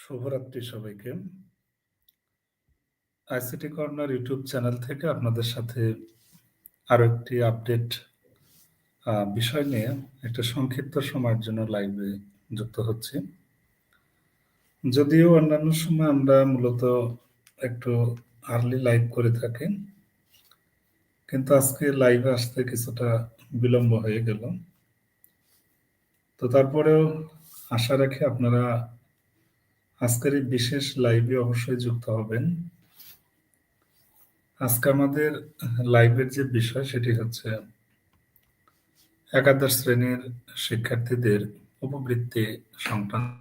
শুভরাত্রি সবাইকে। ICT corner YouTube channel থেকে আপনাদের সাথে আরও একটি আপডেট বিষয় নিয়ে একটা সংক্ষিপ্ত সময়ের জন্য লাইভে যুক্ত হচ্ছি। যদিও অন্যান্য সময় আমরা মূলত একটু আর্লি লাইভ করে থাকি। কিন্তু আজকে লাইভে আসতে কিছুটা বিলম্ব হয়ে গেল। তো তারপরেও আশা রাখি আপনারা আজকের এই বিশেষ লাইভে অবশ্যই যুক্ত হবেন। আজকে আমাদের লাইভের যে বিষয় সেটি হচ্ছে একাদশ শ্রেণির শিক্ষার্থীদের উপবৃত্তি সংক্রান্ত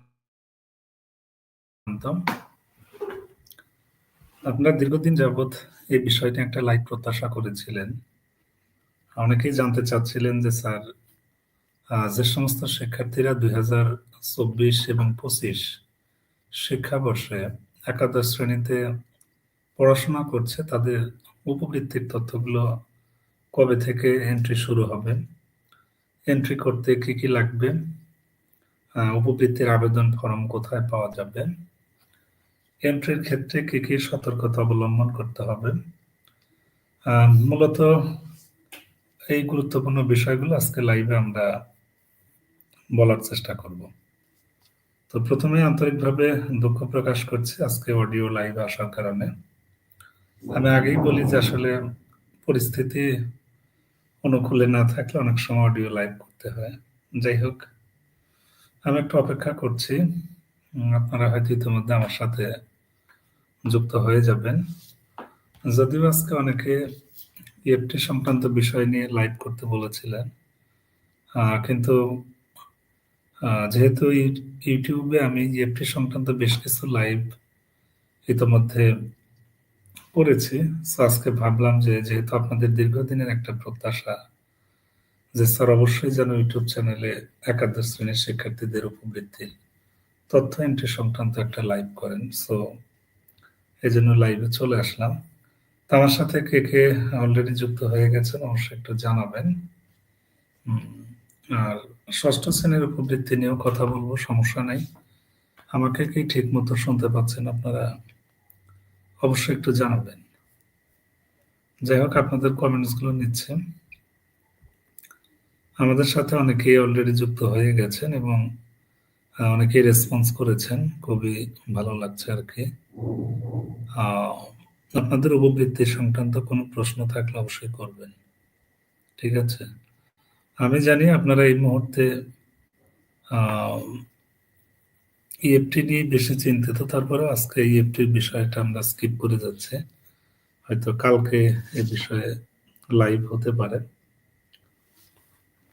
আপনারা দীর্ঘদিন যাবৎ এই বিষয়টি একটা লাইভ প্রত্যাশা করেছিলেন। অনেকেই জানতে চাচ্ছিলেন যে, স্যার যে সমস্ত শিক্ষার্থীরা ২০২৪ এবং ২৫ শিক্ষাবর্ষে একাদশ শ্রেণীতে পড়াশোনা করছে তাদের উপবৃত্তির তথ্যগুলো কবে থেকে এন্ট্রি শুরু হবে? এন্ট্রি করতে কি, কি লাগবে? উপবৃত্তির আবেদন ফর্ম কোথায় পাওয়া যাবে? এন্ট্রির ক্ষেত্রে কি, কি সতর্কতা অবলম্বন করতে হবে? মূলত এই গুরুত্বপূর্ণ বিষয়গুলো আজকে লাইভে আমরা বলার চেষ্টা করব। তো প্রথমেই আন্তরিকভাবে দুঃখ প্রকাশ করছি আজকে অডিও লাইভ আসার কারণে। আমি আগেই বলি যে আসলে পরিস্থিতি অনুকূলে না থাকলে অনেক সময় অডিও লাইভ করতে হয়। যাই হোক, আমি একটু অপেক্ষা করছি। আপনারা হয়তো ইতিমধ্যে আমার সাথে যুক্ত হয়ে যাবেন। যদিও আজকে অনেকে ইএফটি সংক্রান্ত বিষয় নিয়ে লাইভ করতে বলেছিলেন। কিন্তু যেহেতু ইউ ইউটিউবে আমি ইএফটি সংক্রান্ত বেশ কিছু লাইভ ইতোমধ্যে করেছি। সো আজকে ভাবলাম যে যেহেতু আপনাদের দীর্ঘদিনের একটা প্রত্যাশা যে স্যার অবশ্যই যেন ইউটিউব চ্যানেলে একাদশ শ্রেণির শিক্ষার্থীদের উপবৃত্তির তথ্য এন্ট্রি সংক্রান্ত একটা লাইভ করেন। সো এই জন্য লাইভে চলে আসলাম। তো আমার সাথে কে, কে অলরেডি যুক্ত হয়ে গেছেন অবশ্যই একটু জানাবেন। আর ষষ্ঠ শ্রেণির উপবৃত্তি নিয়েও কথা বলব, সমস্যা নাই। আমাকে কি ঠিক মতো শুনতে পাচ্ছেন আপনারা? অবশ্যই একটু জানাবেন। যাই হোক আপনাদের কমেন্টসগুলো নিচ্ছি। আমাদের সাথে অনেকেই অলরেডি যুক্ত হয়ে গেছেন এবং অনেকেই রেসপন্স করেছেন। খুবই ভালো লাগছে আর কি আপনাদের উপবৃত্তি সংক্রান্ত কোনো প্রশ্ন থাকলে অবশ্যই করবেন। ঠিক আছে? আমি জানি আপনারা এই মুহূর্তে ইএফটি নিয়ে বেশি চিন্তিত। তারপরে আজকে ইএফটির বিষয়টা আমরা স্কিপ করে যাচ্ছি। হয়তো কালকে এ বিষয়ে লাইভ হতে পারে।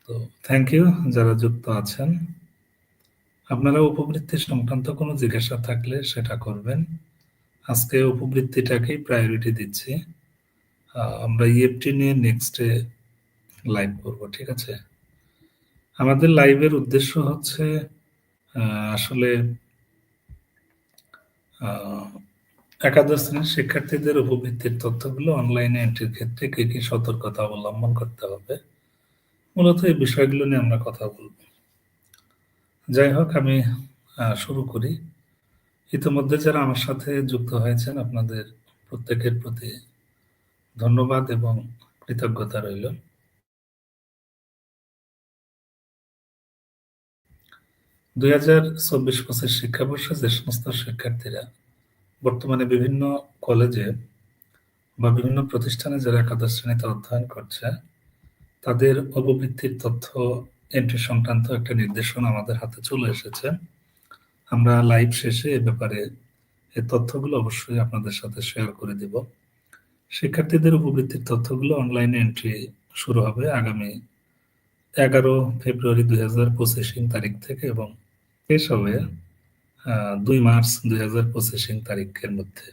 তো থ্যাংক ইউ যারা যুক্ত আছেন। আপনারা উপবৃত্তি সংক্রান্ত কোনো জিজ্ঞাসা থাকলে সেটা করবেন। আজকে উপবৃত্তিটাকেই প্রায়োরিটি দিচ্ছি। আমরা ইএফটি নিয়ে নেক্সট লাইভ করব। ঠিক আছে? আমাদের লাইভের উদ্দেশ্য হচ্ছে আসলে একাদশ শ্রেণির শিক্ষার্থীদের উপবৃত্তির তথ্যগুলো অনলাইনে এন্ট্রির ক্ষেত্রে কি, কি সতর্কতা অবলম্বন করতে হবে? মূলত এই বিষয়গুলো নিয়ে আমরা কথা বলব। যাই হোক আমি শুরু করি। ইতিমধ্যে যারা আমার সাথে যুক্ত হয়েছেন আপনাদের প্রত্যেকের প্রতি ধন্যবাদ এবং কৃতজ্ঞতা রইল। ২০২৪-২৫ শিক্ষাবর্ষে যে সমস্ত শিক্ষার্থীরা বর্তমানে বিভিন্ন কলেজে বা বিভিন্ন প্রতিষ্ঠানে যারা একাদশ শ্রেণীতে অধ্যয়ন করছে, তাদের উপবৃত্তির তথ্য এন্ট্রি সংক্রান্ত একটা নির্দেশনা আমাদের হাতে চলে এসেছে। আমরা লাইভ শেষে এ ব্যাপারে এই তথ্যগুলো অবশ্যই আপনাদের সাথে শেয়ার করে দিব। শিক্ষার্থীদের উপবৃত্তির তথ্যগুলো অনলাইনে এন্ট্রি শুরু হবে আগামী ১১ ফেব্রুয়ারি ২০২৫ ইং তারিখ থেকে এবং শেষ হবে দুই ২ মার্চ ২০২৫ ইং তারিখের মধ্যে।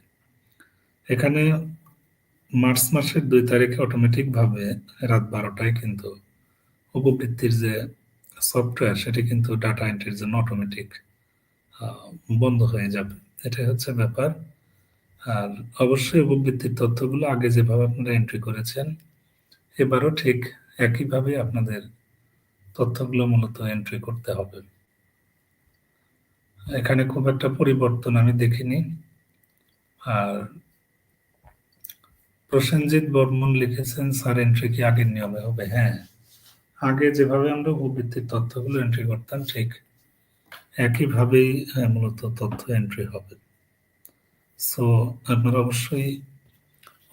এখানে মার্চ মাসের দুই তারিখে অটোমেটিক ভাবে রাত বারোটায় কিন্তু উপবৃত্তির যে সফটওয়্যার সেটি কিন্তু ডাটা এন্ট্রির জন্য অটোমেটিক বন্ধ হয়ে যাবে। এটাই হচ্ছে ব্যাপার। আর অবশ্যই উপবৃত্তির তথ্যগুলো আগে যেভাবে আপনারা এন্ট্রি করেছেন, এবারও ঠিক একইভাবে আপনাদের তথ্যগুলো মূলত এন্ট্রি করতে হবে। এখানে খুব একটা পরিবর্তন আমি দেখিনি। আর প্রসেনজিৎ বর্মন লিখেছেন স্যার এন্ট্রি কি আগের নিয়মে হবে? হ্যাঁ আগে যেভাবে আমরা উপবৃত্তির তথ্যগুলো এন্ট্রি করতাম ঠিক একইভাবেই হ্যাঁ, মূলত তথ্য এন্ট্রি হবে। সো আপনারা অবশ্যই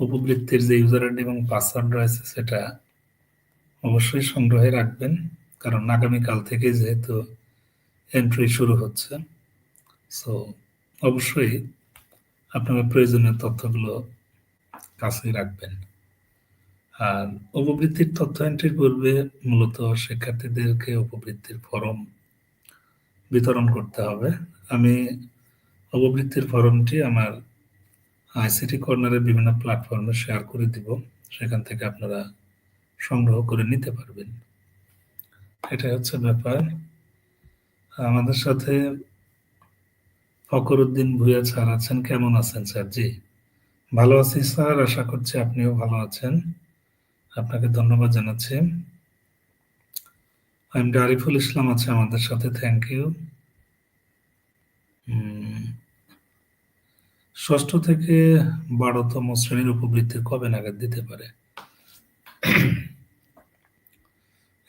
উপবৃত্তির যে ইউজার আইডি এবং পাসওয়ার্ড রয়েছে সেটা অবশ্যই সংগ্রহে রাখবেন। কারণ আগামীকাল থেকে যেহেতু এন্ট্রি শুরু হচ্ছে সো অবশ্যই আপনারা প্রয়োজনীয় তথ্যগুলো কাছে রাখবেন। আর উপবৃত্তির তথ্য এন্ট্রির পূর্বে মূলত শিক্ষার্থীদেরকে উপবৃত্তির ফর্ম বিতরণ করতে হবে। আমি উপবৃত্তির ফর্মটি আমার আইসিটি কর্নারের বিভিন্ন প্ল্যাটফর্মে শেয়ার করে দিব। সেখান থেকে আপনারা সংগ্রহ করে নিতে পারবেন। এটা হচ্ছে ব্যাপার। আমাদের সাথে ফকরুদ্দিন ভুইয়া স্যার আছেন। কেমন আছেন স্যার? জি, ভালো আছি স্যার। আশা করছি আপনিও ভালো আছেন। আপনাকে ধন্যবাদ জানাচ্ছি। এম আরিফুল ইসলাম আছে আমাদের সাথে। থ্যাংক ইউ ষষ্ঠ থেকে বারোতম শ্রেণির উপবৃত্তি কবে নাগাদ দিতে পারে?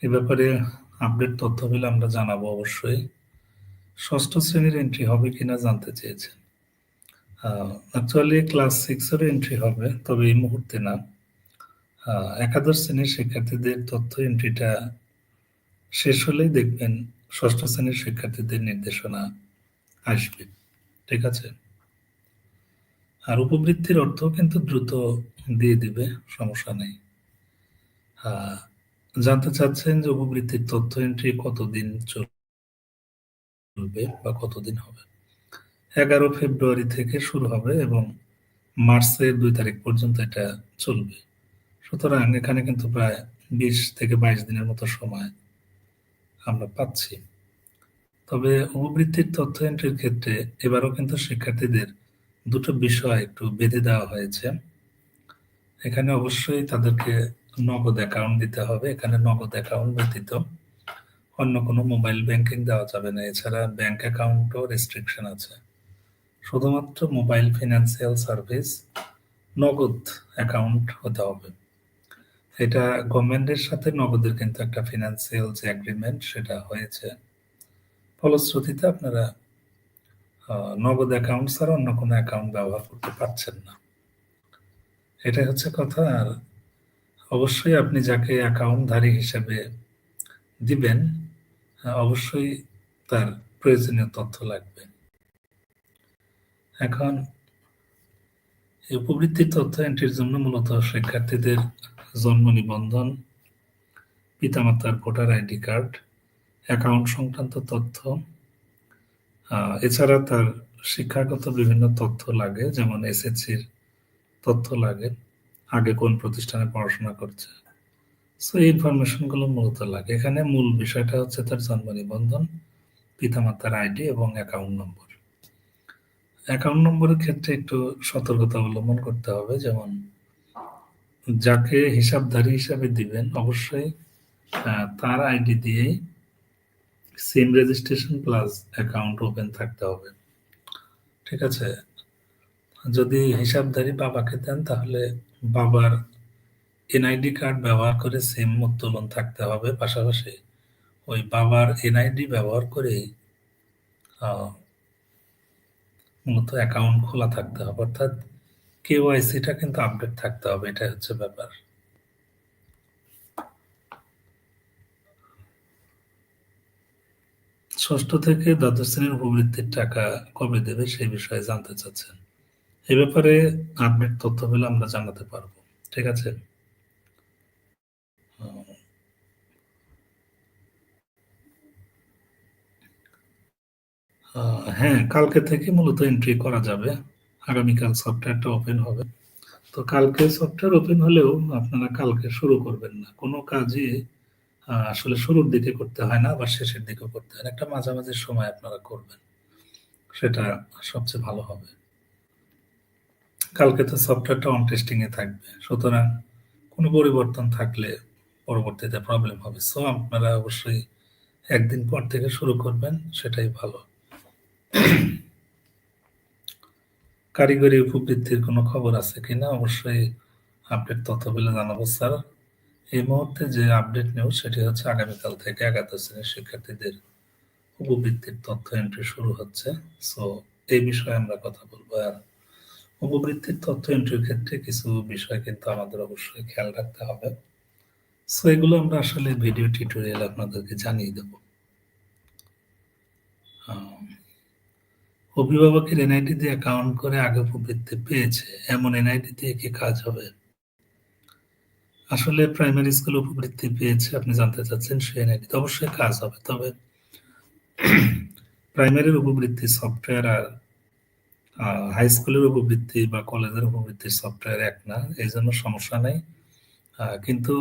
এ ব্যাপারে আপডেট তথ্য পেলে আমরা জানাব অবশ্যই। ষষ্ঠ শ্রেণির এন্ট্রি হবে কিনা জানতে চেয়েছেন। অ্যাকচুয়ালি ক্লাস সিক্সেরও এন্ট্রি হবে, তবে এই মুহূর্তে না। একাদশ শ্রেণির শিক্ষার্থীদের তথ্য এন্ট্রিটা শেষ হলেই দেখবেন ষষ্ঠ শ্রেণির শিক্ষার্থীদের নির্দেশনা আসবে, ঠিক আছে? আর উপবৃত্তির অর্থ কিন্তু দ্রুত দিয়ে দিবে, সমস্যা নেই। জানতে চাচ্ছেন যে উপবৃত্তির তথ্য এন্ট্রি কতদিন চলবে? বা কতদিন হবে? এগারো ফেব্রুয়ারি থেকে শুরু হবে এবং মার্চের দুই তারিখ পর্যন্ত এটা চলবে। সুতরাং এখানে কিন্তু প্রায় বিশ থেকে বাইশ দিনের মতো সময় আমরা পাচ্ছি। তবে উপবৃত্তির তথ্য এন্ট্রির ক্ষেত্রে এবারও কিন্তু শিক্ষার্থীদের দুটো বিষয় একটু বেঁধে দেওয়া হয়েছে। এখানে অবশ্যই তাদেরকে নগদ অ্যাকাউন্ট দিতে হবে। এখানে নগদ অ্যাকাউন্ট ব্যতীত অন্য কোনো মোবাইল ব্যাংকিং দেওয়া যাবে না। এছাড়া ব্যাংক অ্যাকাউন্টও রেস্ট্রিকশন আছে। শুধুমাত্র mobile financial service Nagad account হতে হবে। এটা গভর্নমেন্টের সাথে নগদের কিন্তু একটা ফিনান্সিয়াল যে অ্যাগ্রিমেন্ট সেটা হয়েছে। ফলশ্রুতিতে আপনারা নগদ অ্যাকাউন্ট ছাড়া অন্য কোনো অ্যাকাউন্ট ব্যবহার করতে পারছেন না। এটাই হচ্ছে কথা। আর অবশ্যই আপনি যাকে অ্যাকাউন্টধারী হিসেবে দিবেন অবশ্যই তার প্রয়োজনীয় তথ্য লাগবে। এখন, এই তথ্য এন্ট্রির জন্য মূলত শিক্ষার্থীদের জন্ম নিবন্ধন, পিতামাতার ভোটার আইডি কার্ড অ্যাকাউন্ট সংক্রান্ত তথ্য এছাড়া তার শিক্ষাগত বিভিন্ন তথ্য লাগে, যেমন এসএসসির তথ্য লাগে, আগে কোন প্রতিষ্ঠানে পড়াশোনা করছে সো এই ইনফরমেশনগুলো মূলত লাগে। এখানে মূল বিষয়টা হচ্ছে তার জন্ম নিবন্ধন, পিতামাতার আইডি এবং অ্যাকাউন্ট নম্বর অ্যাকাউন্ট নম্বরের ক্ষেত্রে একটু সতর্কতা অবলম্বন করতে হবে। যেমন, যাকে হিসাবধারী হিসাবে দিবেন, অবশ্যই তার আইডি দিয়েই SIM registration plus account open থাকতে হবে। ঠিক আছে? যদি হিসাবধারী বাবাকে দেন, তাহলে বাবার এনআইডি কার্ড ব্যবহার করে সিম উত্তোলন থাকতে হবে। পাশাপাশি ওই বাবার এনআইডি ব্যবহার করে মূলত অ্যাকাউন্ট খোলা থাকতে হবে। অর্থাৎ কেওয়াইসিটা কিন্তু আপডেট থাকতে হবে, এটাই হচ্ছে ব্যাপার। ষষ্ঠ থেকে দ্বাদশ শ্রেণির উপবৃত্তির টাকা কবে দেবে সেই বিষয়ে জানতে চাচ্ছেন। এ ব্যাপারে আপডেট তথ্য পেলে আমরা জানাতে পারব। ঠিক আছে? হ্যাঁ কালকে থেকে মূলত এন্ট্রি করা যাবে। আগামীকাল সফটওয়্যারটা ওপেন হবে। তো কালকে সফটওয়্যার ওপেন হলেও আপনারা কালকে শুরু করবেন না। কোনো কাজই আসলে শুরুর দিকে করতে হয় না, আবার শেষের দিকে করতে হয় একটা মাঝামাঝি সময় আপনারা করবেন। সেটা সবচেয়ে ভালো হবে। কালকে তো সফটওয়্যারটা অন টেস্টিং এ থাকবে। সুতরাং কোনো পরিবর্তন থাকলে পরবর্তীতে প্রবলেম হবে। সো আপনারা অবশ্যই একদিন পর থেকে শুরু করবেন, সেটাই ভালো। কারিগরি উপবৃত্তির কোনো খবর আছে কিনা? অবশ্যই আপডেট তথ্য পেলে জানাব, স্যার। এই মুহূর্তে যে আপডেট নিউজ সেটি হচ্ছে আগামীকাল থেকে একাদশ শ্রেণির শিক্ষার্থীদের উপবৃত্তির তথ্য এন্ট্রি শুরু হচ্ছে। সো এই বিষয়ে আমরা কথা বলব। আর উপবৃত্তির তথ্য এন্ট্রির ক্ষেত্রে কিছু বিষয় কিন্তু আমাদের অবশ্যই খেয়াল রাখতে হবে। সো এগুলো আমরা আসলে ভিডিও টিউটোরিয়াল আপনাদেরকে জানিয়ে দেব। অভিভাবকের এনআইডি দিয়ে অ্যাকাউন্ট করে আগে উপবৃত্তি পেয়েছে, এমন এনআইডি দিয়ে কি কাজ হবে? আসলে প্রাইমারি স্কুল উপবৃত্তি পেয়েছে, আপনি জানতে চাচ্ছেন সেই এনআইডি অবশ্যই কাজ হবে, তবে প্রাইমারির উপবৃত্তি সফটওয়্যার আর হাই স্কুলের উপবৃত্তি বা কলেজের উপবৃত্তি সফটওয়্যার এক না, এই জন্য সমস্যা নেই। কিন্তু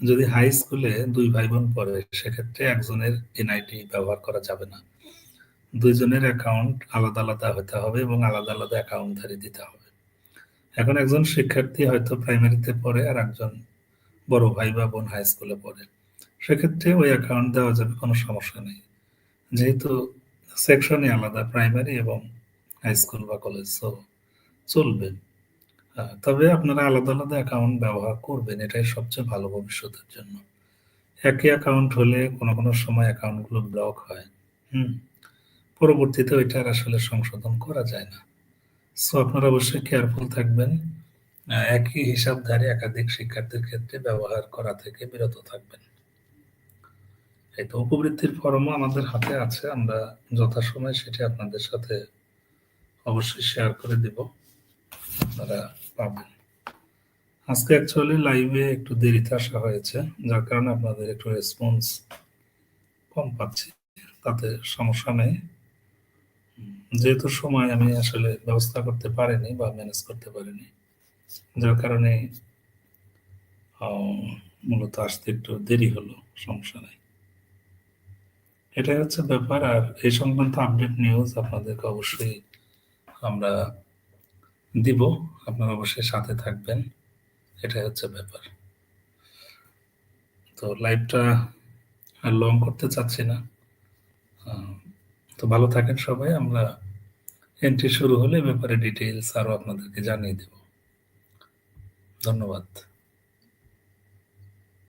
যদি হাই স্কুলে দুই ভাই বোন পড়ে, সেক্ষেত্রে একজনের এনআইডি ব্যবহার করা যাবে না। দুইজনের অ্যাকাউন্ট আলাদা আলাদা হতে হবে এবং আলাদা আলাদা অ্যাকাউন্টধারী দিতে হবে। এখন একজন শিক্ষার্থী হয়তো প্রাইমারিতে পড়ে আর একজন বড় ভাই বা বোন হাই স্কুলে পড়ে। সেক্ষেত্রে ওই অ্যাকাউন্ট দেওয়া যাবে, কোনো সমস্যা নেই। যেহেতু সেকশনই আলাদা প্রাইমারি এবং হাই স্কুল বা কলেজ চলবে। তবে আপনারা আলাদা আলাদা অ্যাকাউন্ট ব্যবহার করবেন, এটাই সবচেয়ে ভালো ভবিষ্যতের জন্য। একই অ্যাকাউন্ট হলে কোনো কোনো সময় অ্যাকাউন্টগুলো ব্লক হয়। হুম পরবর্তীতে ওইটার আসলে সংশোধন করা যায় না। সো আপনারা অবশ্যই কেয়ারফুল থাকবেন। একই হিসাবধারী একাধিক শিক্ষার্থীর ক্ষেত্রে ব্যবহার করা থেকে বিরত থাকবেন। এই তো উপবৃত্তির ফর্মও আমাদের হাতে আছে, আমরা যথাসময়ে সেটি আপনাদের সাথে অবশ্যই শেয়ার করে দিব। আপনারা পাবেন। আজকে অ্যাকচুয়ালি লাইভে একটু দেরিতে আসা হয়েছে, যার কারণে আপনাদের একটু রেসপন্স কম পাচ্ছি, তাতে সমস্যা নেই। যেহেতু সময় আমি আসলে ব্যবস্থা করতে পারিনি বা ম্যানেজ করতে পারিনি, যার কারণে মূলত আসতে একটু দেরি হলো, সমস্যা নেই। এটাই হচ্ছে ব্যাপার, আর এই সংক্রান্ত আপডেট নিউজ আপনাদেরকে অবশ্যই আমরা দিব, আপনারা অবশ্যই সাথে থাকবেন। এটাই হচ্ছে ব্যাপার। তো লাইভটা আর লং করতে চাচ্ছি না। তো ভালো থাকেন সবাই, আমরা এন্ট্রি শুরু হলে ব্যাপারে ডিটেইলস আরও আপনাদেরকে জানিয়ে দেব। ধন্যবাদ।